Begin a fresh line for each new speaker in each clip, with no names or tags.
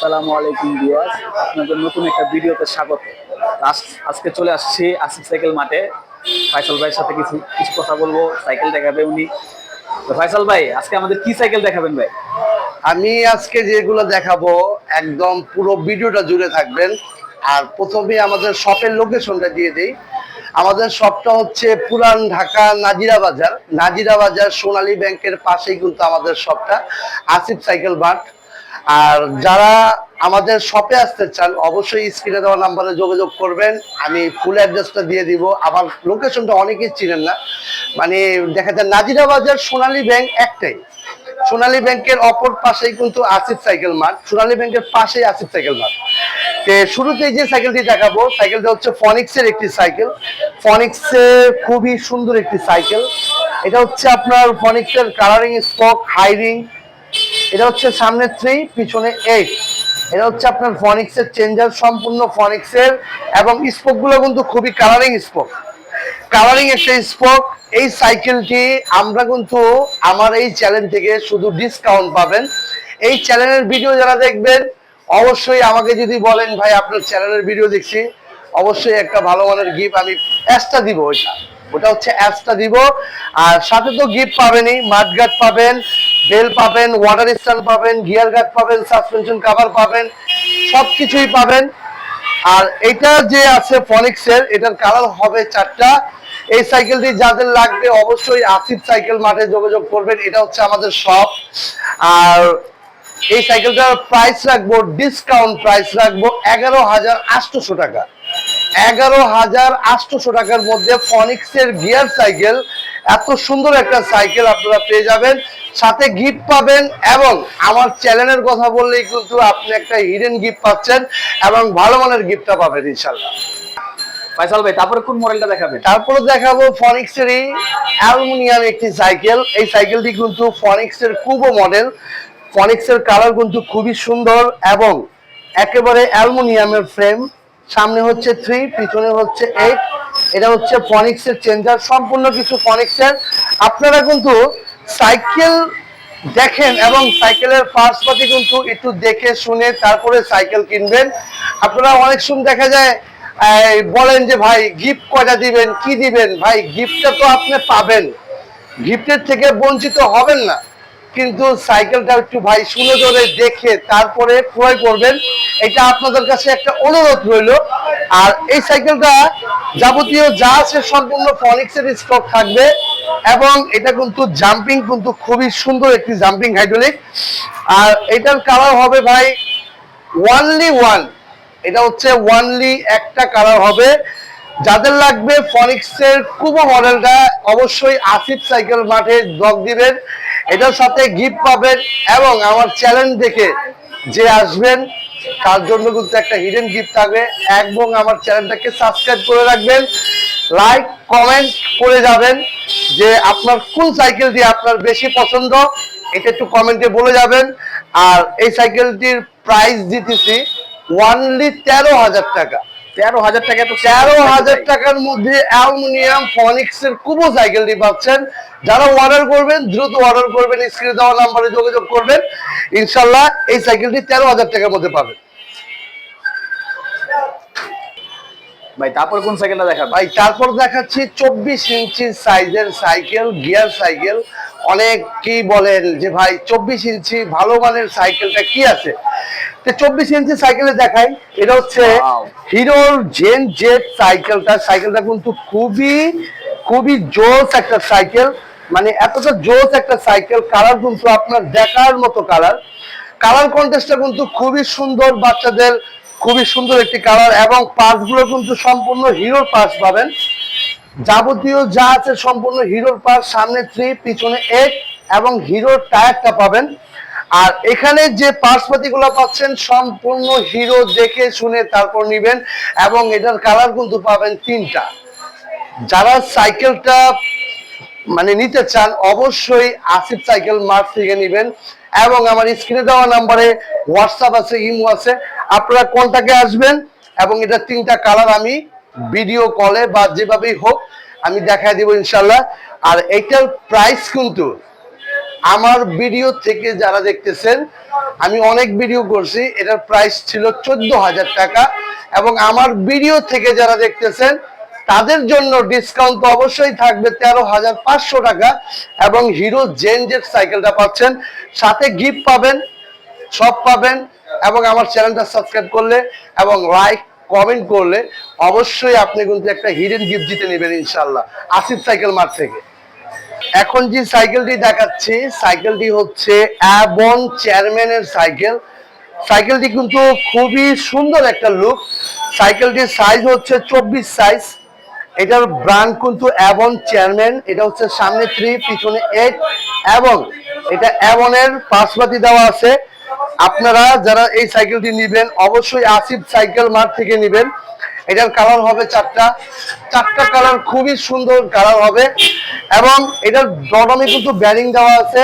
আসসালামু আলাইকুম ভিউয়ার্স। আপনাদের নতুন একটা ভিডিওতে স্বাগত। আজকে চলে আসছি আসিফ সাইকেল মাঠে। ফাইসাল ভাইয়ের সাথে কিছু কিছু কথা বলব, সাইকেল দেখাবে উনি। তো ফাইসাল ভাই, আজকে আমাদের কি সাইকেল দেখাবেন ভাই?
আমি আজকে যেগুলো দেখাবো, একদম পুরো ভিডিওটা জুড়ে থাকবেন। আর প্রথমে আমাদের শপের লোকেশনটা দিয়ে দিই। আমাদের শপটা হচ্ছে পুরান ঢাকা নাজিরা বাজার। নাজিরা বাজার সোনালী ব্যাংকের পাশেই কিন্তু আমাদের শপটা, আসিফ সাইকেল বাট আর যারা আমাদের শপে আসতে চান, অবশ্যই স্ক্রিনে দেওয়া নাম্বারে যোগাযোগ করবেন। আমি ফুল অ্যাড্রেসটা দিয়ে দিব। আবার লোকেশনটা অনেকেই চিনেন না। মানে দেখা যায় নাজিরা বাজার সোনালী ব্যাংক একটাই। সোনালী ব্যাংকের অপর পাশেই কিন্তু আসিফ সাইকেল মার্ট। সোনালী ব্যাংকের পাশেই আসিফ সাইকেল মার্ট। তে শুরুতেই যে সাইকেলটি দেখাবো সাইকেলটা হচ্ছে ফনিক্সের একটি সাইকেল ফনিক্সের খুবই সুন্দর একটি সাইকেল এটা হচ্ছে আপনার ফনিক্সের কালারিং স্পক হাইরিং এটা হচ্ছে সামনে থ্রি পিছনে এইট এটা হচ্ছে আপনার ফনিক্সের চেঞ্জার সম্পূর্ণ ফনিক্সের এবং স্পোকগুলো কিন্তু খুবই কালারিং স্পোক কালারিং একটা স্পোক এই সাইকেলটি আমরা কিন্তু আমার এই চ্যানেল থেকে শুধু ডিসকাউন্ট পাবেন। এই চ্যানেলের ভিডিও যারা দেখবেন, অবশ্যই আমাকে যদি বলেন, ভাই, আপনার চ্যানেলের ভিডিও দেখছি। অবশ্যই একটা ভালো মানের গিফট আমি অ্যাসটা দিব ওইটা। ওটা হচ্ছে অ্যাপসটা দিব। আর সাথে তো গিফট পাবেনই মাঠগার্ড পাবেন বেল পাবেন ওয়াটার স্ট্যান্ড পাবেন গিয়ার গার্ড পাবেন সাসপেনশন কভার পাবেন সব কিছুই পাবেন। আর এটা যে আছে ফনিক্সের এটার কালার হবে চারটা। এই সাইকেলটি যাদের লাগবে অবশ্যই আসিফ সাইকেল মাঠে যোগাযোগ করবেন, এটা হচ্ছে আমাদের শপ আর এই সাইকেলটার প্রাইস রাখব ডিসকাউন্ট প্রাইস রাখব, এগারো হাজার আটশোশো টাকা। এগারো হাজার আটশোশো টাকার মধ্যে ফনিক্সের গিয়ার সাইকেল। এত সুন্দর একটা সাইকেল আপনারা পেয়ে যাবেন। সাথে গিফট পাবেন এবং আমার চ্যানেলের কথা বললেই কিন্তু আপনি একটা হিডেন গিফট পাচ্ছেন এবং ভালো মানের গিফটটা পাবেন ইনশাল্লাহ
ভাই তারপরে কোন মডেলটা দেখাবেন?
তারপরে দেখাবো অ্যালুমিনিয়াম একটি সাইকেল। এই সাইকেলটি কিন্তু ফনিক্সের কুবো মডেল ফনিক্সের কালার কিন্তু খুবই সুন্দর এবং একেবারে অ্যালুমিনিয়ামের ফ্রেম সামনে হচ্ছে থ্রি পিছনে হচ্ছে এইট এটা হচ্ছে ফনিক্সের চেঞ্জার সম্পূর্ণ কিছু ফনিক্সের আপনারা কিন্তু সাইকেল দেখেন এবং সাইকেলের ফার্স্ট পাতি কিন্তু একটু দেখে শুনে তারপরে সাইকেল কিনবেন। আপনারা অনেক সময় দেখা যায় বলেন যে ভাই গিফট কয়টা দিবেন, কি দিবেন? ভাই গিফটটা তো আপনি পাবেন। গিফটের থেকে বঞ্চিত হবেন না। কিন্তু সাইকেলটা একটু ভাই শুনে ধরে দেখে তারপরে ক্রয় করবেন। এটা আপনাদের কাছে একটা অনুরোধ রইল। আর এই সাইকেলটা যাবতীয় যা আছে সম্পূর্ণ ফনিক্সের স্টক থাকবে এবং এটা কিন্তু জাম্পিং কিন্তু খুবই সুন্দর একটি জাম্পিং হাইড্রোলিক আর এটার কালার হবে ভাই ওয়ানলি ওয়ান এটা হচ্ছে ওয়ানলি একটা কালার হবে। যাদের লাগবে ফনিক্সের কুবো মডেলটা অবশ্যই আসিফ সাইকেল মাঠে ব্লক দিবেন। এটার সাথে গিফট পাবেন এবং আমার চ্যালেঞ্জ দেখে যে আসবেন, তার জন্য কিন্তু একটা হিডেন গিফট থাকবে। এবং আমার চ্যানেলটাকে সাবস্ক্রাইব করে রাখবেন। লাইক কমেন্ট করে যাবেন যে আপনার কোন সাইকেলটি আপনার বেশি পছন্দ, এটা একটু কমেন্টে বলে যাবেন। আর এই সাইকেলটির প্রাইস দিতেছি ওয়ানলি তেরো হাজার টাকা।
তেরো হাজার টাকা তো
তেরো হাজার টাকার মধ্যে অ্যালুমিনিয়াম ফনিক্স এর কুবো সাইকেলটি পাচ্ছেন। যারা অর্ডার করবেন দ্রুত অর্ডার করবেন স্ক্রিনে দেওয়া নাম্বারে যোগাযোগ করবেন ইনশাল্লাহ এই সাইকেলটি তেরো হাজার টাকার মধ্যে পাবেন।
ভাই তারপরে কোন সাইকেলটা দেখাবেন?
ভাই তারপর দেখাচ্ছি চব্বিশ ইঞ্চি সাইজের সাইকেল গিয়ার সাইকেল। অনেকেই বলেন যে ভাই চব্বিশ ইঞ্চি ভালো মানের সাইকেলটা কি আছে? তো চব্বিশ ইঞ্চি সাইকেলে দেখাই এটা হচ্ছে হিরোর জেন জেড সাইকেলটা। সাইকেলটা কিন্তু খুবই খুবই জোস একটা সাইকেল। মানে এতটা জোস একটা সাইকেল কালার কিন্তু আপনার দেখার মতো কালার। কালার কন্টেস্টটা কিন্তু খুবই সুন্দর বাচ্চাদের খুবই সুন্দর একটি কালার এবং পার্টসগুলো কিন্তু সম্পূর্ণ হিরোর পার্টস পাবেন। যাবতীয় যা আছে সম্পূর্ণ হিরোর পার্টস সামনে থ্রি পিছনে এক এবং হিরোর টায়ারটা পাবেন। আর এখানে যে পার্টসপাতি গুলো পাচ্ছেন, সম্পূর্ণ হিরো দেখে শুনে তারপর নিবেন এবং এটার কালার কিন্তু পাবেন তিনটা। যারা সাইকেলটা মানে নিতে চান, অবশ্যই আসিফ সাইকেল মার্ট থেকে নেবেন এবং আমার স্ক্রিনে দেওয়া নাম্বারে হোয়াটসঅ্যাপ আছে, ইমো আছে। আপনারা কোনটাকে আসবেন এবং এটা তিনটা কালার আমি ভিডিও কলে বা যেভাবেই হোক, আমি দেখাই দিব ইনশাল্লাহ আর এইটার প্রাইস কিন্তু আমার ভিডিও থেকে যারা দেখতেছেন, আমি অনেক ভিডিও করছি, এটার প্রাইস ছিল চোদ্দ হাজার টাকা। এবং আমার ভিডিও থেকে যারা দেখতেছেন, তাদের জন্য ডিসকাউন্ট তো অবশ্যই থাকবে তেরো হাজার পাঁচশো টাকা। এবং হিরো জেনজেট সাইকেলটা পাচ্ছেন, সাথে গিফট পাবেন, সব পাবেন, এবং আমার চ্যানেলটা সাবস্ক্রাইব করলে, এবং লাইক কমেন্ট করলে অবশ্যই আপনি কিন্তু একটা হিডেন গিফট জিতে নেবেন ইনশাল্লাহ আসিফ সাইকেল মার্ট থেকে। এখন যে সাইকেলটি দেখাচ্ছি, সাইকেলটি হচ্ছে অ্যাবন চেয়ারম্যানের সাইকেল। সাইকেলটি কিন্তু খুবই সুন্দর একটা লুক সাইকেলটির সাইজ হচ্ছে চব্বিশ সাইজ এটার ব্র্যান্ড কিন্তু অ্যাবন চেয়ারম্যান এটা হচ্ছে সামনে থ্রি পিছনে এইট এবং এটা অ্যাবনের পাশপাতি দেওয়া আছে। আপনারা যারা এই সাইকেলটি নেবেন, অবশ্যই আসিফ সাইকেল মার্ট থেকে নেবেন। এটার কালার হবে চারটা। চারটা কালার খুবই সুন্দর কালার হবে। এবং এটার বটমে কিন্তু ব্যারিং দেওয়া আছে।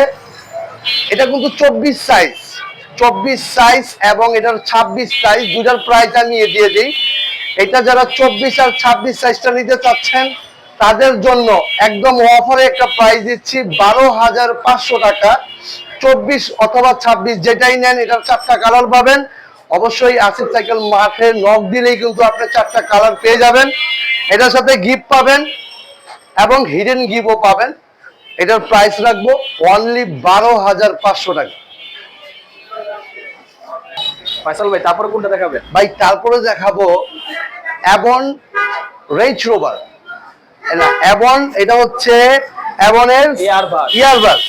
এটা কিন্তু চব্বিশ সাইজ চব্বিশ সাইজ এবং এটার ছাব্বিশ সাইজ দুটার প্রাইস নিয়ে দিয়ে দিই। এটা যারা চব্বিশ আর ছাব্বিশ সাইজটা নিতে চাচ্ছেন, তাদের জন্য একদম অফারে একটা প্রাইস দিচ্ছি, বারো হাজার পাঁচশো টাকা। চব্বিশ অথবা ছাব্বিশ যেটাই নেন এটার চারটা কালার পাবেন। অবশ্যই আসিফ সাইকেল মাঠে নখ দিলেই কিন্তু আপনি চারটা কালার পেয়ে যাবেন। এটার সাথে গিফট পাবেন এবং হিডেন গিফটও পাবেন। এটার প্রাইস রাখব অনলি বারো হাজার পাঁচশো টাকা।
ফয়সাল ভাই তারপরে কোনটা দেখাবেন?
ভাই তারপরে দেখাবো অ্যাবন রেঞ্জ রোভার অ্যাবন এটা হচ্ছে অ্যাবনের
Airbus।
ইয়ারবাস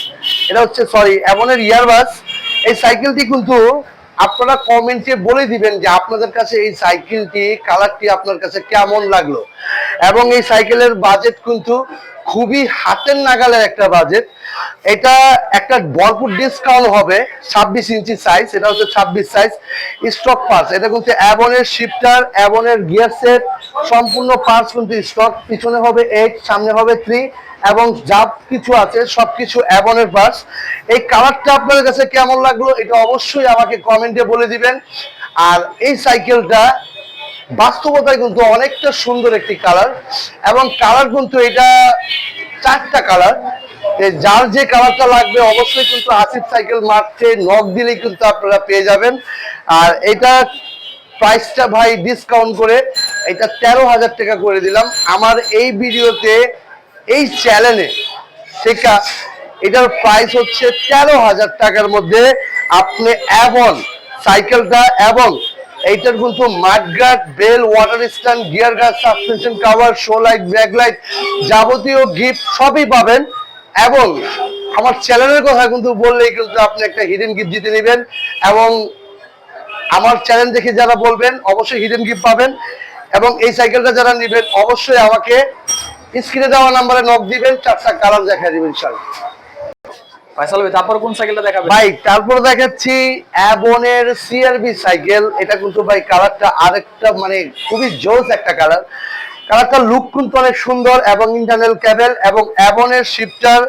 এটা হচ্ছে সরি অ্যাবনের ইয়ারবাস এই সাইকেলটি কিন্তু আপনারা কমেন্টে বলে দিবেন যে আপনাদের কাছে এই সাইকেলটি কালারটি আপনার কাছে কেমন লাগল। এবং এই সাইকেলের বাজেট কিন্তু খুবই হাতের নাগালের একটা বাজেট এটা একটা ভরপুর ডিসকাউন্ট হবে, ছাব্বিশ ইঞ্চি সাইজ এটা হচ্ছে ছাব্বিশ সাইজ স্টক পার্টস এটা কিন্তু অ্যাবনের শিফটার অ্যাবনের গিয়ার সেট সম্পূর্ণ পার্টস কিন্তু স্টক পিছনে হবে এইট সামনে হবে থ্রি এবং যা কিছু আছে, সবকিছু অ্যাবনের পার্টস এই কালারটা আপনাদের কাছে কেমন লাগল, এটা অবশ্যই আমাকে কমেন্টে বলে দিবেন। আর এই সাইকেলটা বাস্তবতায় কিন্তু অনেকটা সুন্দর একটি কালার এবং কালার কিন্তু এটা চারটা কালার যার যে কালারটা লাগবে, অবশ্যই কিন্তু আসিফ সাইকেল মার্টে নখ দিলেই কিন্তু আপনারা পেয়ে যাবেন। আর এটা প্রাইসটা ভাই ডিসকাউন্ট করে, এটা তেরো হাজার টাকা করে দিলাম। আমার এই ভিডিওতে এই চ্যানেলে সেটা এটার প্রাইস হচ্ছে তেরো হাজার টাকার মধ্যে আপনি অ্যাবন সাইকেলটা এবং এইটার কিন্তু mudguard bell water stand gear guard suspension cover show light back light যাবতীয় গিফট সবই পাবেন এবং আমার চ্যানেলের কথা কিন্তু বললেই কিন্তু আপনি একটা হিডেন গিফট জিতে নেবেন এবং আমার চ্যানেল দেখে যারা বলবেন, অবশ্যই হিডেন গিফট পাবেন এবং এই সাইকেলটা যারা নেবেন, অবশ্যই আমাকে স্ক্রিনে দেওয়া নাম্বারে নক দিবেন চারটা কালার দেখা দিবেন ইনশাআল্লাহ
ফয়সাল ভাই তারপরে কোন সাইকেলটা দেখাবেন?
ভাই তারপর দেখাচ্ছি অ্যাবনের সিআরবি সাইকেল এটা কিন্তু ভাই কালারটা আরেকটা মানে খুবই জোস একটা কালার কালারটা লুক কিন্তু অনেক সুন্দর এবং ইন্টারনাল ক্যাবেল এবং অ্যাবনের শিফটার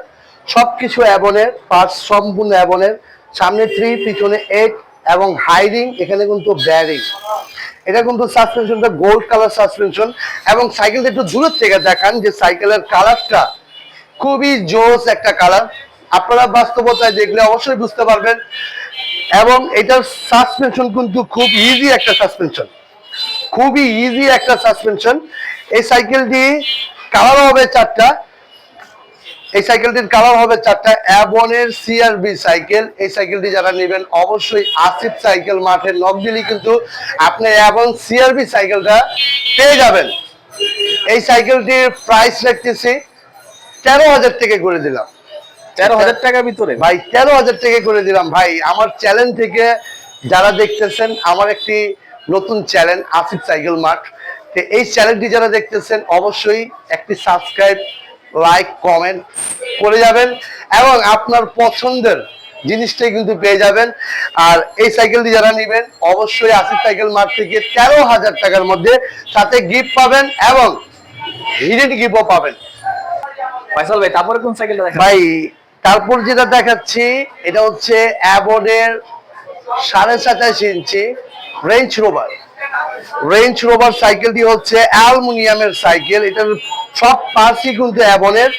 সবকিছু অ্যাবনের পার্টস সম্পূর্ণ অ্যাবনের সামনে থ্রি পিছনে এইট এবং হাইরিং এখানে কিন্তু ব্যারিং এটা কিন্তু সাসপেনশনটা গোল্ড কালার সাসপেনশন এবং সাইকেলটা একটু দূরের থেকে দেখান যে সাইকেলের কালারটা খুবই জোস একটা কালার আপনারা বাস্তবতায় দেখলে অবশ্যই বুঝতে পারবেন। এবং এটার সাসপেনশন কিন্তু খুব ইজি একটা সাসপেনশন খুবই ইজি একটা সাসপেনশন এই সাইকেলটি কালার হবে চারটা। এই সাইকেলটির কালার হবে চারটা অ্যাবনের সিআরবি সাইকেল। এই সাইকেলটি যারা নেবেন অবশ্যই আসিফ সাইকেল মাঠে নক দিলেই কিন্তু আপনি অ্যাবন সিআরবি সাইকেলটা পেয়ে যাবেন। এই সাইকেলটির প্রাইস রাখতেছি তেরো হাজার থেকে করে দিলাম।
তেরো হাজার টাকার ভিতরে?
ভাই তেরো হাজার টাকা করে দিলাম। ভাই আমার চ্যানেল থেকে যারা দেখতেছেন আমার একটি নতুন চ্যানেল আসিফ সাইকেল মাঠ। এই চ্যানেলটি যারা দেখতেছেন অবশ্যই একটি সাবস্ক্রাইব লাইক কমেন্ট করে যাবেন এবং আপনার পছন্দের জিনিসটাই কিন্তু পেয়ে যাবেন। আর এই সাইকেলটি যারা নেবেন অবশ্যই আসিফ সাইকেল মার্ট থেকে তেরো হাজার টাকার মধ্যে সাথে গিফট পাবেন এবং হিডেন গিফটও পাবেন।
ফয়সাল ভাই তারপরে কোন সাইকেলটা দেখাবেন?
ভাই তারপর যেটা দেখাচ্ছি এটা হচ্ছে অ্যাবনের সাড়ে সাতাশ ইঞ্চি রেঞ্জ রোভার রেঞ্জ রোভার সাইকেলটি হচ্ছে অ্যালুমিনিয়ামের সাইকেল এটার সব পার্টসই কিন্তু অ্যাবনের।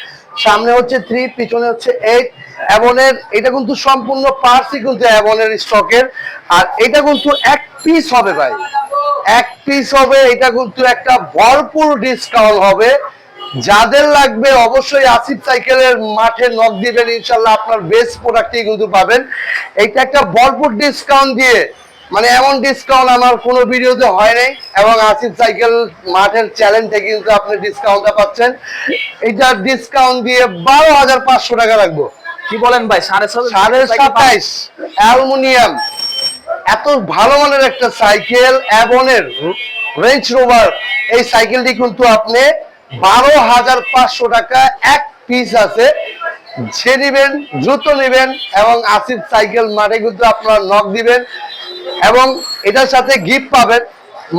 সামনে হচ্ছে থ্রি পিছনে হচ্ছে এইট অ্যাবনের, এটা কিন্তু সম্পূর্ণ পার্সই কিন্তু অ্যাবনের স্টকের আর এটা কিন্তু এক পিস হবে ভাই। এক পিস হবে, এটা কিন্তু একটা ভরপুর ডিসকাউন্ট হবে। যাদের লাগবে অবশ্যই আসিফ সাইকেলের মাঠে নক দিবেন, ইনশাল্লাহ আপনার বেস্ট প্রোডাক্টই কিন্তু পাবেন। এইটা একটা ভরপুর ডিসকাউন্ট দিয়ে মানে এমন ডিসকাউন্ট আমার কোনো ভিডিওতে হয় নাই এবং আসিফ সাইকেল মাঠের চ্যালেঞ্জ থেকে কিন্তু আপনি ডিসকাউন্টটা পাচ্ছেন। এটা ডিসকাউন্ট দিয়ে বারো হাজার পাঁচশো টাকা রাখব।
কি বলেন ভাই সাড়ে
সাড়ে সাতাইশ অ্যালুমিনিয়াম। এত ভালো মানের একটা সাইকেল অ্যাবনের রেঞ্জ রোভার এই সাইকেলটি কিন্তু আপনি বারো হাজার পাঁচশো টাকা এক পিস আছে। সে নিবেন দ্রুত নিবেন এবং আসিফ সাইকেল মাঠে কিন্তু আপনারা নক দিবেন। এবং এটার সাথে গিফট পাবেন।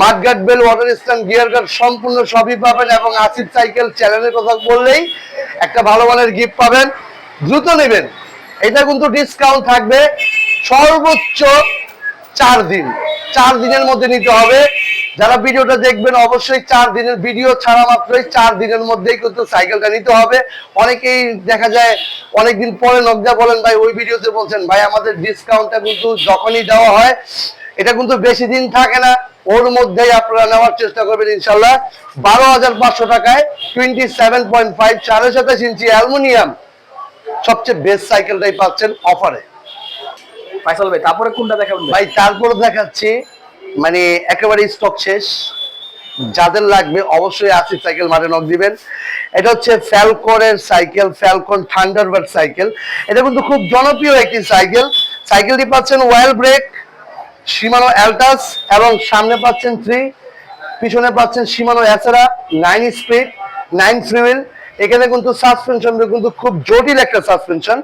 Mudguard bell water stand gear guard সম্পূর্ণ সবই পাবেন এবং আসিফ সাইকেল চ্যানেলের কথা বললেই একটা ভালো মানের গিফট পাবেন। দ্রুত নেবেন। এটা কিন্তু ডিসকাউন্ট থাকবে সর্বোচ্চ চার দিন। চার দিনের মধ্যে নিতে হবে। যারা ভিডিওটা দেখবেন অবশ্যই চার দিনের ভিডিও ছাড়া মাত্রই চার দিনের মধ্যেই কিন্তু সাইকেলটা নিতে হবে। অনেকেই দেখা যায় অনেকদিন পরে নকজা বলেন ভাই ওই ভিডিওতে বলছেন ভাই আমাদের ডিসকাউন্টটা কিন্তু যখনই দেওয়া হয় এটা কিন্তু বেশি দিন থাকে না। ওর মধ্যেই আপনারা নেওয়ার চেষ্টা করবেন ইনশাল্লাহ বারো হাজার পাঁচশো টাকায় টোয়েন্টি সেভেন পয়েন্ট ফাইভ সাড়ে সাতাশ ইঞ্চি অ্যালুমিনিয়াম সবচেয়ে বেস্ট সাইকেলটাই পাচ্ছেন অফারে।
ফাইসাল ভাই তারপরে কোনটা দেখাবেন? ভাই
ভাই তারপর দেখাচ্ছি মানে একেবারে স্টক শেষ। যাদের লাগবে অবশ্যই আসি সাইকেল মাঠে নক দিবেন। এটা হচ্ছে ফ্যালকনের সাইকেল ফ্যালকন থান্ডারবার্ড সাইকেল এটা কিন্তু খুব জনপ্রিয় একটি সাইকেল সাইকেলটি পাচ্ছেন ওয়েল ব্রেক সীমানো অ্যালটাস এবং সামনে পাচ্ছেন থ্রি পিছনে পাচ্ছেন সীমানো এছাড়া নাইন স্পিড নাইন ফ্রিউইল এখানে কিন্তু সাসপেনশন কিন্তু খুব জটিল একটা সাসপেনশন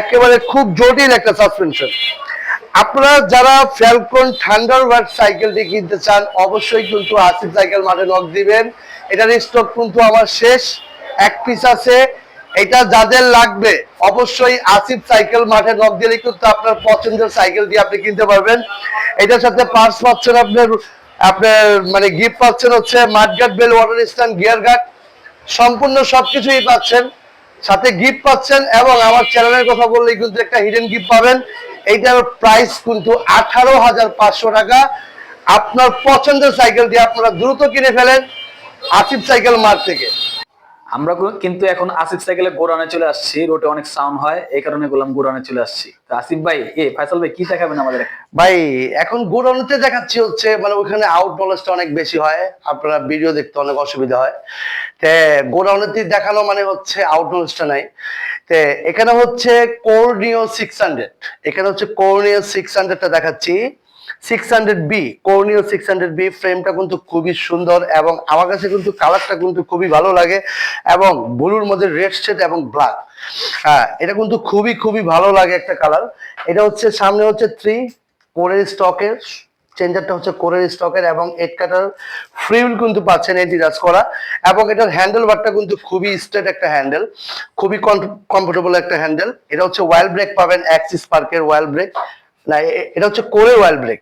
একেবারে খুব জটিল একটা সাসপেনশন আপনারা যারা ফ্যালকন থান্ডার থান্ডারবার্ড সাইকেলটি কিনতে চান, অবশ্যই কিন্তু আসিফ সাইকেল মাঠে নক দিবেন। এটার স্টক কিন্তু আমার শেষ। এক পিস আছে। এটা যাদের লাগবে, অবশ্যই আসিফ সাইকেল মাঠে নক দিলে কিন্তু আপনার পছন্দের সাইকেলটি আপনি কিনতে পারবেন। এটার সাথে পার্স পাচ্ছেন আপনার আপনার মানে গিফট পাচ্ছেন হচ্ছে mudguard bell water stand gear guard সম্পূর্ণ সবকিছুই পাচ্ছেন। সাথে গিফট পাচ্ছেন এবং আমার চ্যানেলের কথা বললেই কিন্তু একটা হিডেন গিফট পাবেন। এইটার প্রাইস কিন্তু আঠারো হাজার পাঁচশো টাকা। আপনার পছন্দের সাইকেল দিয়ে আপনারা দ্রুত কিনে ফেলেন আসিফ সাইকেল মার্ট থেকে।
আমরা কিন্তু এখন আসিফ সাইকেলে গোড়ানে চলে আসছি রোডে অনেক সাউন্ড হয় এই কারণে বললাম গোড়ানে চলে আসছি। আসিফ ভাই এ ফাইসাল ভাই কি দেখাবেন আমাদের
ভাই এখন গোডাউনতে দেখাচ্ছি হচ্ছে মানে ওখানে আউট নলেজটা অনেক বেশি হয় আপনারা ভিডিও দেখতে অনেক অসুবিধা হয়। তে গোডাউনেতে দেখানো মানে হচ্ছে আউট নলেজটা নাই। তে এখানে হচ্ছে কোরনিও সিক্স হান্ড্রেড এখানে হচ্ছে কোরনিও সিক্স হান্ড্রেডটা দেখাচ্ছি। Six hundred B Core Neo six hundred B ফ্রেমটা কিন্তু খুবই সুন্দর এবং আমার কাছে কিন্তু কালারটা কিন্তু খুবই ভালো লাগে এবং ব্লুর মধ্যে রেড শেড এবং ব্ল্যাক হ্যাঁ এটা কিন্তু খুবই খুবই ভালো লাগে একটা কালার এটা হচ্ছে, সামনে হচ্ছে থ্রি কোরের স্টকের চেঞ্জারটা হচ্ছে কোরের স্টকের এবং এড কাটার ফ্রিল কিন্তু পাচ্ছেন এই ডিরাজ করা এবং এটার হ্যান্ডেল বারটা কিন্তু খুবই স্ট্রেট একটা হ্যান্ডেল খুবই কমফোর্টেবল একটা হ্যান্ডেল এটা হচ্ছে ওয়াইল ব্রেক পাবেন অ্যাক্সিস পার্কের ওয়াইল ব্রেক না এটা হচ্ছে কোরের ওয়াইল ব্রেক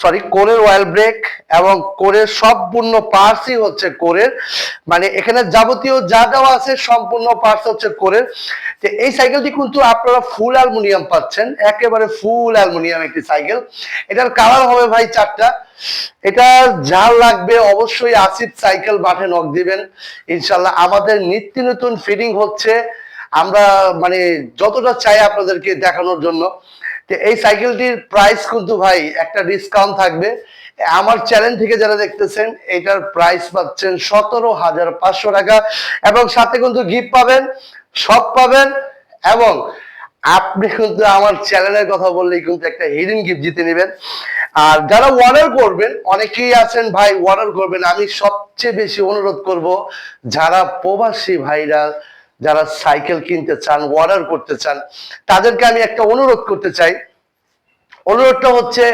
সরি কোরের ওয়াইল ব্রেক এবং কোরের সম্পূর্ণ পার্টসই হচ্ছে কোরের। মানে এখানে যাবতীয় যা দেওয়া আছে সম্পূর্ণ পার্টস হচ্ছে কোরের। তো এই সাইকেলটি কিন্তু আপনারা ফুল অ্যালুমিনিয়াম পাচ্ছেন। একেবারে ফুল অ্যালুমিনিয়াম একটি সাইকেল এটার কালার হবে ভাই চারটা। এটা যা লাগবে অবশ্যই আসিফ সাইকেল মাঠে নক দিবেন। ইনশাল্লাহ আমাদের নিত্য নতুন ফিটিং হচ্ছে। আমরা মানে যতটা চাই আপনাদেরকে দেখানোর জন্য। তো এই সাইকেলটির প্রাইস কিন্তু ভাই একটা ডিসকাউন্ট থাকবে। আমার চ্যানেল থেকে যারা দেখতেছেন, এটার প্রাইস পাচ্ছেন সতেরো হাজার পাঁচশো টাকা এবং সাথে কিন্তু গিফট পাবেন সব পাবেন এবং আপনি কিন্তু আমার চ্যানেলের কথা বললেই কিন্তু একটা হিডেন গিফট জিতে নেবেন। আর যারা অর্ডার করবেন, অনেকেই আছেন ভাই অর্ডার করবেন, আমি সবচেয়ে বেশি অনুরোধ করব, যারা প্রবাসী ভাইরা যারা সাইকেল কিনতে চান অর্ডার করতে চান, তাদেরকে আমি একটা অনুরোধ করতে চাই। অনুরোধটা হচ্ছে,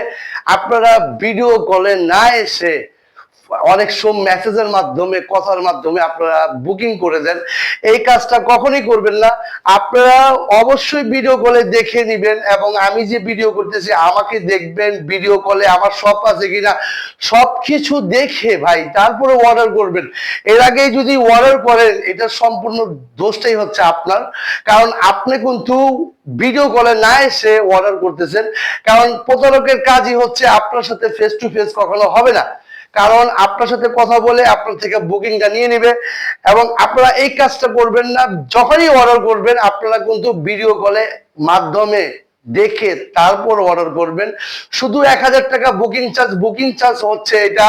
আপনারা ভিডিও কলে না এসে অনেক সব মেসেজের মাধ্যমে, কথার মাধ্যমে আপনারা বুকিং করে দেন। এই কাজটা কখনই করবেন না। আপনারা অবশ্যই ভিডিও কলে দেখে নিবেন এবং আমি যে ভিডিও করতেছি, আমাকে দেখবেন ভিডিও কলে আমার সব আছে কিনা সব কিছু দেখে ভাই, তারপরে অর্ডার করবেন। এর আগে যদি অর্ডার করেন, এটা সম্পূর্ণ দোষটাই হচ্ছে আপনার। কারণ আপনি কিন্তু ভিডিও কলে না এসে অর্ডার করতেছেন। কারণ প্রতারকের কাজই হচ্ছে আপনার সাথে ফেস টু ফেস কখনো হবে না। কারণ আপনার সাথে কথা বলে আপনার থেকে বুকিংটা নিয়ে নেবে এবং আপনারা এই কাজটা করবেন না, যখনই অর্ডার করবেন, আপনারা কিন্তু ভিডিও কলে মাধ্যমে দেখে তারপর অর্ডার করবেন। শুধু এক হাজার টাকা বুকিং চার্জ বুকিং চার্জ হচ্ছে এটা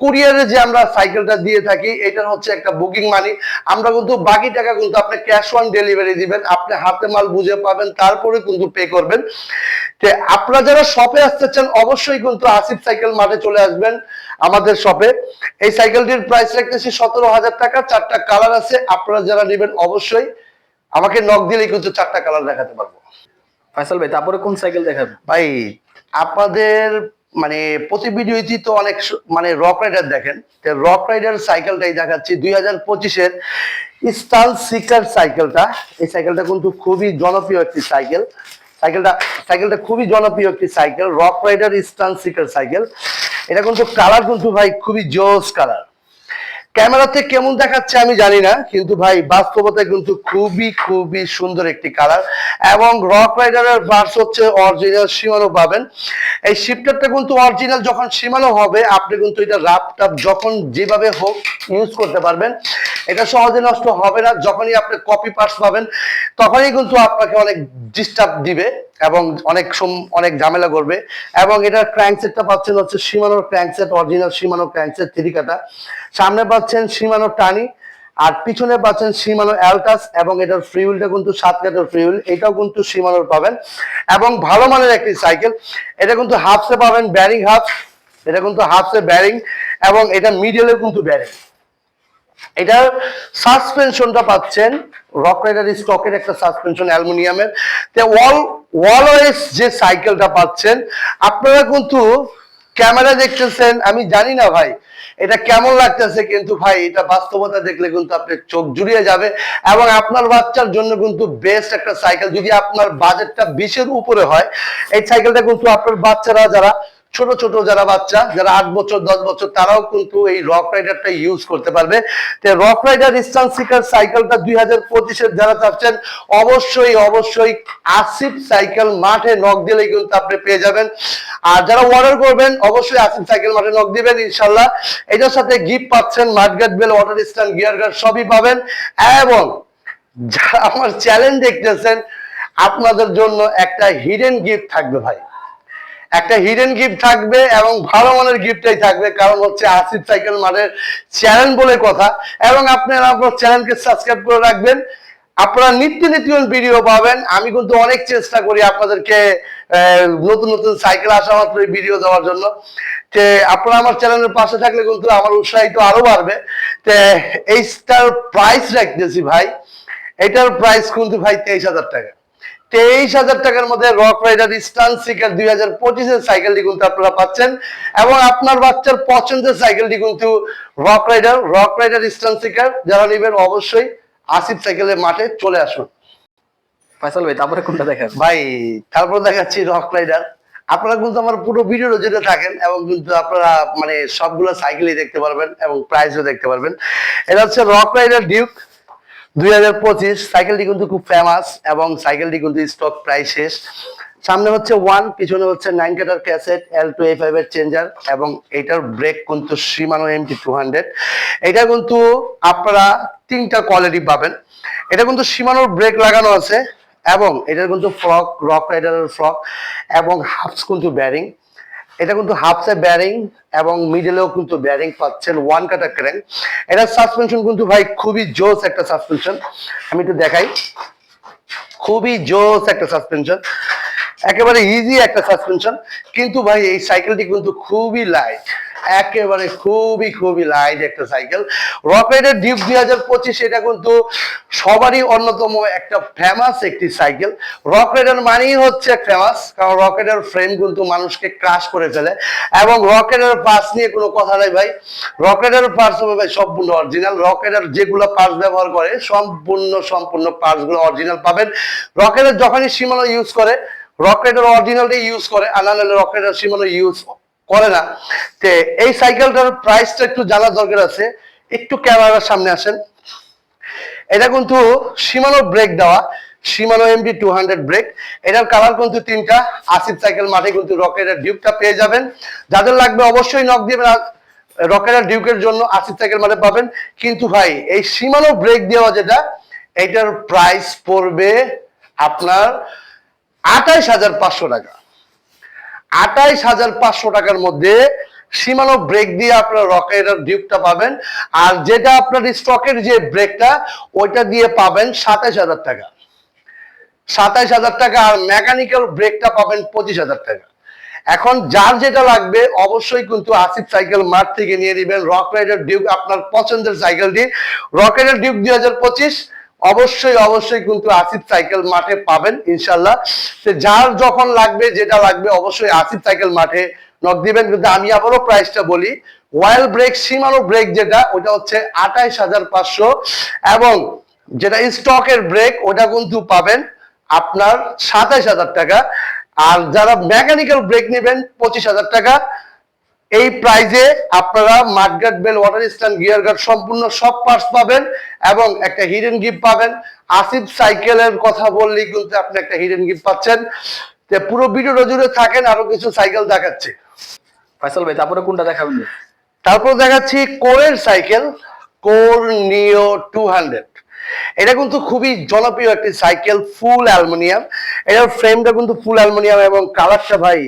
কুরিয়ারে যে আমরা সাইকেলটা দিয়ে থাকি এটা হচ্ছে একটা বুকিং মানি আমরা কিন্তু বাকি টাকা কিন্তু আপনি ক্যাশ অন ডেলিভারি দিবেন, আপনি হাতে মাল বুঝে পাবেন, তারপরে কিন্তু পে করবেন। আপনারা যারা শপে আসতে চান, অবশ্যই কিন্তু আসিফ সাইকেল মাঠে চলে আসবেন আমাদের শপে এই সাইকেলটির প্রাইস রাখতেছি সতেরো হাজার টাকা, চারটা কালার আছে, আপনারা যারা নেবেন অবশ্যই আমাকে নক দিলেই কিন্তু চারটা কালার দেখাতে পারব।
ফাইসাল ভাই, তারপরে কোন সাইকেল দেখাবেন?
ভাই, আপনাদের মানে প্রতি ভিডিওতেই তো অনেক মানে রক রাইডার দেখেন। রক রাইডার সাইকেলটাই দেখাচ্ছি। দুই হাজার পঁচিশের স্টাল সিকার সাইকেলটা এই সাইকেলটা কিন্তু খুবই জনপ্রিয় একটি সাইকেল সাইকেলটা সাইকেলটা খুবই জনপ্রিয় একটি সাইকেল রক রাইডার স্টান সিকার সাইকেল এটা কিন্তু কালার কিন্তু ভাই খুবই জোস কালার ক্যামেরাতে কেমন দেখাচ্ছে আমি জানি না, কিন্তু ভাই বাস্তবতায় কিন্তু খুবই খুবই সুন্দর একটি কালার। এবং রক রাইডারের বার্স হচ্ছে অরিজিনাল সীমানো পাবেন। এই শিফটারটা কিন্তু অরিজিনাল যখন সীমানো হবে, আপনি কিন্তু এটা রাপ টাপ যখন যেভাবে হোক ইউজ করতে পারবেন। এটা সহজে নষ্ট হবে না, যখনই আপনি কপি পার্টস পাবেন, তখনই কিন্তু আপনাকে অনেক ডিস্টার্ব দিবে। এবং অনেক সম- অনেক ঝামেলা করবে। এবং এটার ক্র্যাঙ্কসেটটা পাচ্ছেন হচ্ছে সীমানোর crankset original Shimano crankset three কাটা। সামনে পাচ্ছেন সীমানো টানি, আর পিছনে পাচ্ছেন সীমানো অ্যালটাস এবং এটার ফ্রিউলটা কিন্তু সাত কাটার ফ্রিউল এটাও কিন্তু সীমানোর পাবেন। এবং ভালো মানের একটি সাইকেল এটা কিন্তু হাফসে পাবেন ব্যারিং হাফ এটা কিন্তু হাফসে ব্যারিং এবং এটা মিডিয়ালে কিন্তু ব্যারিং এটার সাসপেনশনটা পাচ্ছেন রক রাইডার স্টকের একটা সাসপেনশন অ্যালুমিনিয়ামের। তে ওয়াল ওয়ালওয়েস যে সাইকেলটা পাচ্ছেন, আপনারা কিন্তু ক্যামেরা দেখতেছেন, আমি জানি না ভাই, এটা কেমন লাগতেছে কিন্তু ভাই, এটা বাস্তবতা দেখলে কিন্তু আপনার চোখ জুড়িয়ে যাবে এবং আপনার বাচ্চার জন্য কিন্তু বেস্ট একটা সাইকেল, যদি আপনার বাজেটটা বিশের উপরে হয়, এই সাইকেলটা কিন্তু আপনার বাচ্চারা যারা ছোট ছোট যারা বাচ্চা, যারা আট বছর, দশ বছর, তারাও কিন্তু এই রক রাইডারটা ইউজ করতে পারবে। রক রাইডার স্টান সিকার সাইকেলটা দুই হাজার পঁচিশের যারা চাচ্ছেন, অবশ্যই অবশ্যই আসিফ সাইকেল মাঠে নক দিলেই কিন্তু আপনি পেয়ে যাবেন। আর যারা অর্ডার করবেন, অবশ্যই আসিফ সাইকেল মাঠে নক দিবেন ইনশাল্লাহ এটার সাথে গিফট পাচ্ছেন mudguard bell water stand gear guard সবই পাবেন। এবং যারা আমার চ্যালেঞ্জ দেখতেছেন, আপনাদের জন্য একটা হিডেন গিফট থাকবে ভাই। একটা হিডেন গিফট থাকবে এবং ভালো মানের গিফটটাই থাকবে, কারণ হচ্ছে আসিফ সাইকেল মাঠের চ্যানেল বলে কথা। এবং আপনারা আপনার চ্যানেলকে সাবস্ক্রাইব করে রাখবেন। আপনারা নিত্য নিত্য ভিডিও পাবেন। আমি কিন্তু অনেক চেষ্টা করি আপনাদেরকে নতুন নতুন সাইকেল আসা মাত্র ভিডিও দেওয়ার জন্য। তে, আপনারা আমার চ্যানেলের পাশে থাকলে কিন্তু আমার উৎসাহিত আরও বাড়বে। তে, এইটার প্রাইস রাখতেছি ভাই। এটার প্রাইস কিন্তু ভাই তেইশ হাজার টাকা। তেইশ হাজার টাকার মধ্যে রক রাইডার স্টান সিকার দুই হাজার পঁচিশের সাইকেলটি কিন্তু আপনারা পাচ্ছেন। এবং আপনার বাচ্চার পছন্দের সাইকেলটি কিন্তু রক রাইডার রক রাইডার স্টান সিকার যারা নেবেন অবশ্যই আসিফ সাইকেলের মাঠে চলে আসুন।
ফাইসাল ভাই তারপরে কোনটা দেখাবেন
ভাই তারপর দেখাচ্ছি রক রাইডার আপনারা কিন্তু আমার পুরো ভিডিওর জুড়ে থাকেন এবং কিন্তু আপনারা মানে সবগুলো সাইকেলই দেখতে পারবেন এবং প্রাইসও দেখতে পারবেন। এটা হচ্ছে রক রাইডার ডিউক দুই হাজার পঁচিশ, সাইকেলটি কিন্তু খুব ফেমাস এবং সাইকেলটি কিন্তু স্টক প্রায় শেষ। সামনে হচ্ছে ওয়ান পিছনে হচ্ছে nine cutter cassette L two A five এর চেঞ্জার এবং এটার ব্রেক কিন্তু সীমানো এমটি টু হান্ড্রেড এটা কিন্তু আপনারা তিনটা কোয়ালিটি পাবেন। এটা কিন্তু সীমানোর ব্রেক লাগানো আছে এবং এটার কিন্তু ফ্রক রক রাইডারের ফ্রক এবং হাফস কিন্তু ব্যারিং এটা কিন্তু হাফসে ব্যারিং এবং মিডলেও কিন্তু ব্যারিং পাচ্ছেন ওয়ান কাটা ক্র্যাং এটা সাসপেনশন কিন্তু ভাই খুবই জোস একটা সাসপেনশন আমি একটু দেখাই। খুবই জোস একটা সাসপেনশন একেবারে ইজি একটা সাসপেনশন কিন্তু ভাই, এই সাইকেলটি কিন্তু খুবই লাইট একেবারে খুবই খুবই লাইট একটা সাইকেল রকেটের ডিপ দুই হাজার পঁচিশ, এটা কিন্তু সবারই অন্যতম একটা ফেমাস একটি সাইকেল রকেটের মানেই হচ্ছে ফেমাস কারণ রকেটের ফ্রেম কিন্তু মানুষকে ক্রাশ করে ফেলে। এবং রকেটের পার্টস নিয়ে কোনো কথা নাই ভাই। রকেটের পার্টস হবে ভাই সম্পূর্ণ অরিজিনাল রকেটের যেগুলো পার্টস ব্যবহার করে, সম্পূর্ণ সম্পূর্ণ পার্টসগুলো অরিজিনাল পাবেন। রকেটের যখনই সীমানা ইউজ করে রকেটের অরিজিনালটাই ইউজ করে আনালে রকেটের সীমানো ইউজ করে না। তে এই সাইকেলটার প্রাইসটা একটু জানার দরকার আছে। একটু ক্যামেরার সামনে আসেন। এটা কিন্তু সীমানো ব্রেক দেওয়া Shimano MD two hundred brake এটার কালার কিন্তু তিনটা আসিফ সাইকেল মাঠে কিন্তু রকেটের ডিউকটা পেয়ে যাবেন। যাদের লাগবে অবশ্যই নক দিবেন আর রকেটের ডিউকের জন্য আসিফ সাইকেল মাঠে পাবেন। কিন্তু ভাই, এই সীমানো ব্রেক দেওয়া যেটা, এটার প্রাইস পড়বে আপনার আঠাইশ হাজার পাঁচশো টাকা। আঠাইশ হাজার পাঁচশো টাকার মধ্যে সীমানো ব্রেক দিয়ে আপনার রকেটের ডিউকটা পাবেন। আর যেটা আপনার স্টকের যে ব্রেকটা ওইটা দিয়ে পাবেন সাতাইশ হাজার টাকা। সাতাইশ হাজার টাকা আর মেকানিক্যাল ব্রেকটা পাবেন পঁচিশ হাজার টাকা। এখন যার যেটা লাগবে, অবশ্যই কিন্তু আসিফ সাইকেল মার্ট থেকে নিয়ে নেবেন। রক রাইডার ডিউক আপনার পছন্দের সাইকেলটি। রকেটের ডিউক দুই হাজার পঁচিশ অবশ্যই অবশ্যই কিন্তু আসিফ সাইকেল মাঠে পাবেন ইনশাল্লাহ তো যার যখন লাগবে, যেটা লাগবে, অবশ্যই আসিফ সাইকেল মাঠে নক দিবেন। কিন্তু আমি আবারও প্রাইসটা বলি ওয়াইল ব্রেক সীমানো ব্রেক যেটা, ওটা হচ্ছে আঠাইশ হাজার পাঁচশো। এবং যেটা স্টকের ব্রেক ওটা কিন্তু পাবেন আপনার সাতাইশ হাজার টাকা। আর যারা মেকানিক্যাল ব্রেক নেবেন, পঁচিশ হাজার টাকা। এই প্রাইজে আপনারা mudguard bell water stand gear guard সম্পূর্ণ সব পার্টস পাবেন এবং একটা হিডেন গিফট পাবেন। আসিফ সাইকেলের কথা বললেই কিন্তু আপনি একটা হিডেন গিফট পাচ্ছেন। পুরো ভিডিওটা জুড়ে থাকেন আরও কিছু সাইকেল দেখাচ্ছে।
ফাইসাল ভাই তারপরে কোনটা দেখাবেন?
তারপর দেখাচ্ছি কোরের cycle Core Neo two hundred এটা কিন্তু খুবই জনপ্রিয় একটি সাইকেল ফুল অ্যালুমিনিয়াম এটার ফ্রেমটা কিন্তু ফুল অ্যালুমিনিয়াম এবং কালারটা ভাই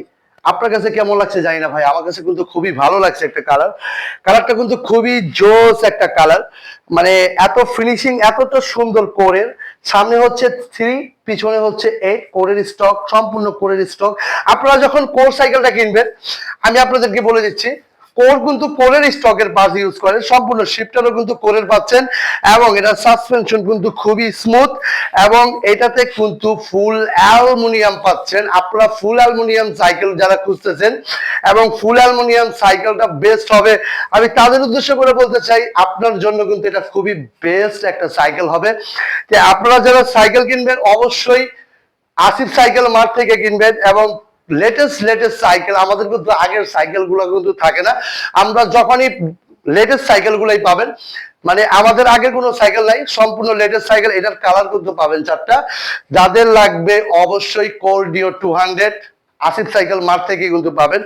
আপনার কাছে কেমন লাগছে জানি না ভাই। আমার কাছে কিন্তু খুবই ভালো লাগছে একটা কালার কালারটা কিন্তু খুবই জোস একটা কালার মানে এত ফিনিশিং এতটা সুন্দর কোরের। সামনে হচ্ছে থ্রি পিছনে হচ্ছে এইট কোরের স্টক সম্পূর্ণ কোরের স্টক আপনারা যখন কোর সাইকেলটা কিনবেন, আমি আপনাদেরকে বলে দিচ্ছি কোর কিন্তু কোরের স্টকের পাস ইউজ করে সম্পূর্ণ শিফটারও কিন্তু কোরের পাচ্ছেন এবং এটা সাসপেনশন কিন্তু খুবই স্মুথ এবং এটাতে কিন্তু ফুল অ্যালুমিনিয়াম পাচ্ছেন। আপনারা ফুল অ্যালুমিনিয়াম সাইকেল যারা খুঁজতেছেন এবং ফুল অ্যালুমিনিয়াম সাইকেলটা বেস্ট হবে, আমি তাদের উদ্দেশ্য করে বলতে চাই, আপনার জন্য কিন্তু এটা খুবই বেস্ট একটা সাইকেল হবে। যে আপনারা যারা সাইকেল কিনবেন, অবশ্যই আসিফ সাইকেল মার্ট থেকে কিনবেন এবং লেটেস্ট লেটেস্ট সাইকেল আমাদের কিন্তু আগের সাইকেলগুলো কিন্তু থাকে না। আমরা যখনই লেটেস্ট সাইকেল গুলাই পাবেন মানে আমাদের আগের কোনো সাইকেল নাই, সম্পূর্ণ লেটেস্ট সাইকেল এটার কালার কিন্তু পাবেন চারটা। যাদের লাগবে অবশ্যই Core Neo two hundred Asif Cycle Mart থেকে কিন্তু পাবেন।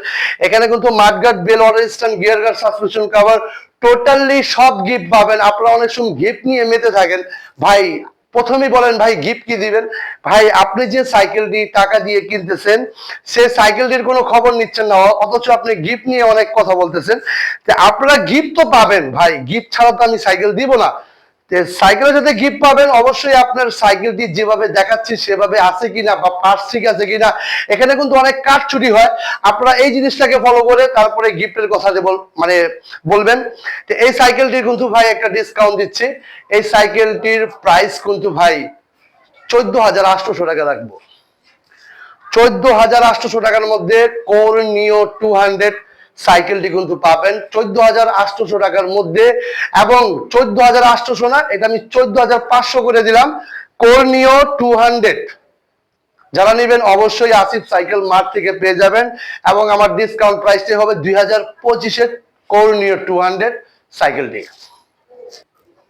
এখানে কিন্তু mudguard bell water stand gear guard suspension cover totally সব গিফট পাবেন। আপনারা অনেক সময় গিফট নিয়ে মেতে থাকেন। ভাই প্রথমেই বলেন, ভাই গিফট কি দিবেন? ভাই, আপনি যে সাইকেলটি টাকা দিয়ে কিনতেছেন, সে সাইকেলটির কোনো খবর নিচ্ছেন না, অথচ আপনি গিফট নিয়ে অনেক কথা বলতেছেন। আপনারা গিফট তো পাবেন, ভাই। গিফট ছাড়া তো আমি সাইকেল দিব না। সাইকেলের সাথে গিফট পাবেন, অবশ্যই আপনার সাইকেলটি যেভাবে দেখাচ্ছি সেভাবে আছে কিনা বা পার্স ঠিক আছে কিনা, এখানে কিন্তু অনেক কাঠ চুরি হয়। আপনারা এই জিনিসটাকে ফলো করে তারপরে গিফটের কথা মানে বলবেন। তো এই সাইকেলটির কিন্তু ভাই একটা ডিসকাউন্ট দিচ্ছি। এই সাইকেলটির প্রাইস কিন্তু ভাই চোদ্দ হাজার আটশোশো টাকা রাখব। চোদ্দ হাজার আটশোশো টাকার মধ্যে কোর নিও টু হান্ড্রেড সাইকেলটি কিন্তু পাবেন চোদ্দ হাজার আটশোশো টাকার মধ্যে এবং চোদ্দ হাজার আটশোশো না এটা আমি চোদ্দ হাজার পাঁচশো করে দিলাম। কোর নিও টু হান্ড্রেড যারা নেবেন অবশ্যই আসিফ সাইকেল মার্ট থেকে পেয়ে যাবেন এবং আমার ডিসকাউন্ট প্রাইসটি হবে দুই হাজার পঁচিশের কোর নিও টু হান্ড্রেড সাইকেলটি।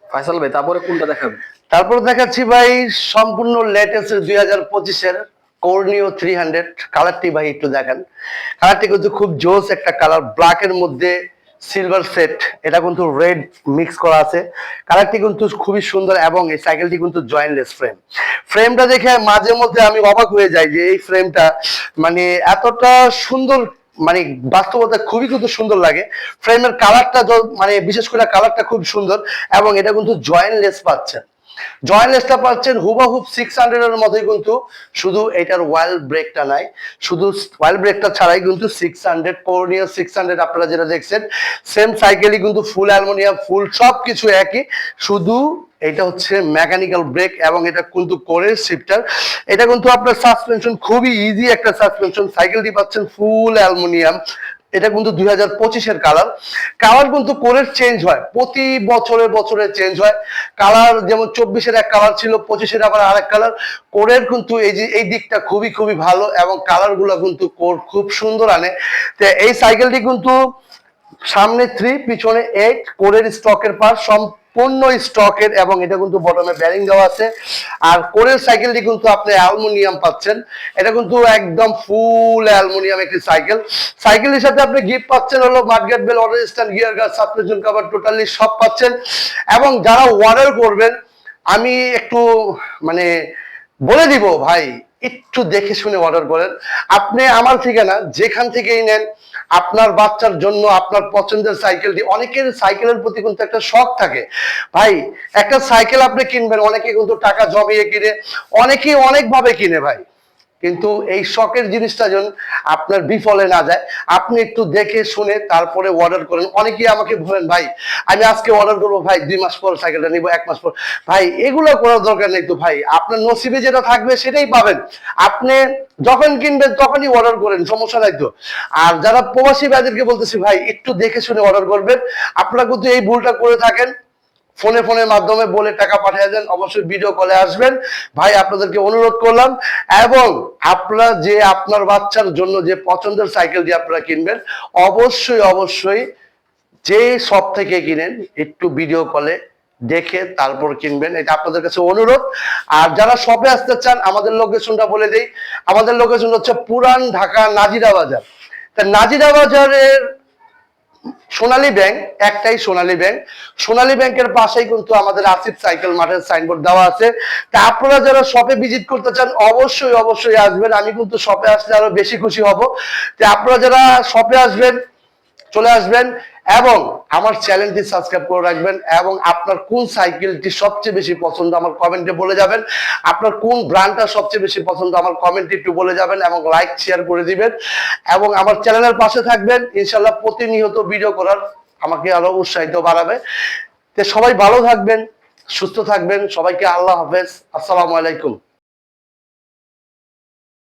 ফাইসাল ভাই তারপরে কোনটা দেখাবেন?
তারপর দেখাচ্ছি ভাই সম্পূর্ণ লেটেস্ট দুই হাজার পঁচিশের। কর্নিও থ্রি হান্ড্রেড কালারটি ভাই একটু দেখেন। কালারটি কিন্তু খুব জোস একটা কালার ব্ল্যাক এর মধ্যে সিলভার সেট এটা কিন্তু রেড মিক্স করা আছে। কালারটি কিন্তু খুবই সুন্দর এবং এই সাইকেলটি কিন্তু জয়েন্টলেস ফ্রেম ফ্রেমটা দেখে মাঝে মধ্যে আমি অবাক হয়ে যাই যে এই ফ্রেমটা মানে এতটা সুন্দর মানে বাস্তবতা খুবই কিন্তু সুন্দর লাগে। ফ্রেমের কালারটা মানে বিশেষ করে কালারটা খুব সুন্দর এবং এটা কিন্তু জয়েন্টলেস পাচ্ছেন জয়েন্টলেসটা পাচ্ছেন হুবাহুব সিক্স হান্ড্রেড এর মধ্যে কিন্তু শুধু এটার ওয়াইল ব্রেকটা নাই। শুধু ওয়াইল ব্রেকটা ছাড়াই কিন্তু six hundred Core Neo six hundred আপনারা যেটা দেখছেন সেম সাইকেলই কিন্তু ফুল অ্যালমোনিয়াম ফুল সব কিছু একই। শুধু এটা হচ্ছে মেকানিক্যাল ব্রেক এবং এটা কিন্তু কোরের শিফটার এটা কিন্তু আপনার সাসপেনশন খুবই ইজি একটা সাসপেনশন সাইকেলটি পাচ্ছেন ফুল অ্যালমোনিয়াম এটা কিন্তু দুই হাজার পঁচিশের কালার কালার কিন্তু কোরের চেঞ্জ হয়, প্রতি বছরে বছরে চেঞ্জ হয়। কালার যেমন চব্বিশের এক কালার ছিল, পঁচিশের আবার আরেক কালার কোরের কিন্তু এই যে, এই দিকটা খুবই খুবই ভালো এবং কালারগুলো কিন্তু কোর খুব সুন্দর আনে। তো এই সাইকেলটি কিন্তু সামনে থ্রি পিছনে এইট কোরের স্টকের পার, সম্পূর্ণ স্টকের এবং এটা কিন্তু বটমে ব্যারিং দেওয়া আছে। আর কোরের সাইকেলটি কিন্তু আপনি অ্যালুমিনিয়াম পাচ্ছেন। এটা কিন্তু একদম ফুল অ্যালুমিনিয়াম একটি সাইকেল সাইকেলের সাথে আপনি গিফট পাচ্ছেন হলো mudguard bell water stand gear guard suspension cover totally সব পাচ্ছেন। এবং যারা অর্ডার করবেন, আমি একটু মানে বলে দিব, ভাই, একটু দেখে শুনে অর্ডার করেন। আপনি আমার ঠিকানা, যেখান থেকেই নেন আপনার বাচ্চার জন্য, আপনার পছন্দের সাইকেলটি অনেকের সাইকেলের প্রতি কিন্তু একটা শখ থাকে। ভাই, একটা সাইকেল আপনি কিনবেন, অনেকে কিন্তু টাকা জমিয়ে কিনে, অনেকে অনেকভাবে কিনে ভাই। কিন্তু এই শখের জিনিসটা যেন আপনার বিফলে না যায়। আপনি একটু দেখে শুনে তারপরে অর্ডার করেন। অনেকেই আমাকে বলেন, ভাই, আমি আজকে অর্ডার করব, ভাই, দুই মাস পর সাইকেলটা নিবো, এক মাস পর। ভাই, এগুলো করার দরকার নেই তো, ভাই। আপনার নসিবে যেটা থাকবে সেটাই পাবেন। আপনি যখন কিনবেন তখনই অর্ডার করেন, সমস্যা নাই তো। আর যারা প্রবাসী ভাইদেরকে বলতেছি, ভাই, একটু দেখে শুনে অর্ডার করবেন। আপনারা কিন্তু এই ভুলটা করে থাকেন। ফোনে ফোনের মাধ্যমে বলে টাকা পাঠিয়ে দেন, অবশ্যই ভিডিও কলে আসবেন। ভাই, আপনাদেরকে অনুরোধ করলাম, এবং আপনারা যে আপনার বাচ্চার জন্য যে পছন্দের সাইকেলটি আপনারা কিনবেন, অবশ্যই অবশ্যই যে সব থেকে কিনেন, একটু ভিডিও কলে দেখে তারপর কিনবেন। এটা আপনাদের কাছে অনুরোধ। আর যারা শপে আসতে চান, আমাদের লোকেশনটা বলে দেই। আমাদের লোকেশন হচ্ছে পুরান ঢাকা নাজিরা বাজার। তা নাজিরা বাজারের সোনালী ব্যাংক, একটাই সোনালী ব্যাংক। সোনালী ব্যাংকের পাশেই কিন্তু আমাদের আসিফ সাইকেল মাঠের সাইনবোর্ড দেওয়া আছে। তা আপনারা যারা শপে ভিজিট করতে চান, অবশ্যই অবশ্যই আসবেন। আমি কিন্তু শপে আসলে আরও বেশি খুশি হব। তা আপনারা যারা শপে আসবেন, চলে আসবেন। এবং আমার চ্যানেলটি সাবস্ক্রাইব করে রাখবেন এবং আপনার কোন সাইকেলটি সবচেয়ে বেশি পছন্দ আমার কমেন্টে বলে যাবেন। আপনার কোন ব্র্যান্ডটা সবচেয়ে বেশি পছন্দ আমার কমেন্টে একটু বলে যাবেন এবং লাইক, শেয়ার করে দিবেন। এবং আমার চ্যানেলের পাশে থাকবেন। ইনশাল্লাহ প্রতিনিয়ত ভিডিও করার আমাকে আরও উৎসাহিত বাড়াবে। তো সবাই ভালো থাকবেন, সুস্থ থাকবেন। সবাইকে আল্লাহ হাফেজ। আসসালামু আলাইকুম।